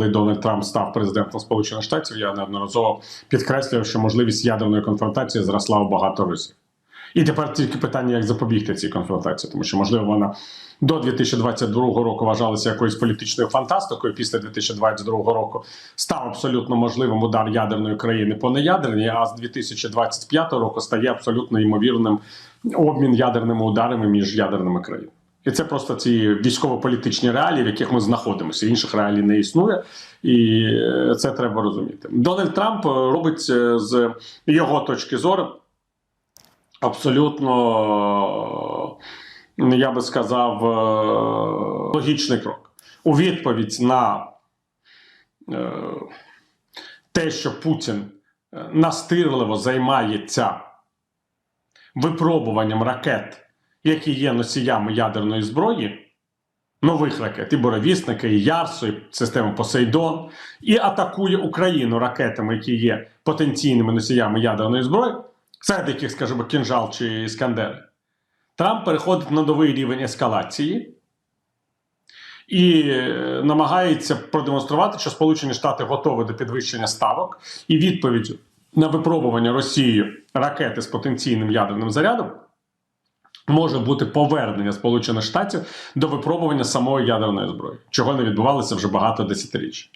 коли Дональд Трамп став президентом Сполучених Штатів, я неодноразово підкреслював, що можливість ядерної конфронтації зросла у багато разів. І тепер тільки питання, як запобігти цій конфронтації, тому що можливо вона до 2022 року вважалася якоюсь політичною фантастикою. Після 2022 року став абсолютно можливим удар ядерної країни по неядерній, а з 2025 року стає абсолютно ймовірним обмін ядерними ударами між ядерними країнами. І це просто ці військово-політичні реалії, в яких ми знаходимося. Інших реалій не існує, і е, це треба розуміти. Дональд Трамп е, робить е, з його точки зору абсолютно, я би сказав, логічний крок. У відповідь на те, що Путін настирливо займається випробуванням ракет, які є носіями ядерної зброї. Нових ракет, і Боровісника, і Ярсу, і систему Посейдон, і атакує Україну ракетами, які є потенційними носіями ядерної зброї, серед яких, скажімо, кінжал чи Іскандер. Трамп переходить на новий рівень ескалації і е, намагається продемонструвати, що Сполучені Штати готові до підвищення ставок, і відповіддю на випробування Росією ракети з потенційним ядерним зарядом може бути повернення Сполучених Штатів до випробування самої ядерної зброї, чого не відбувалося вже багато десятиріч.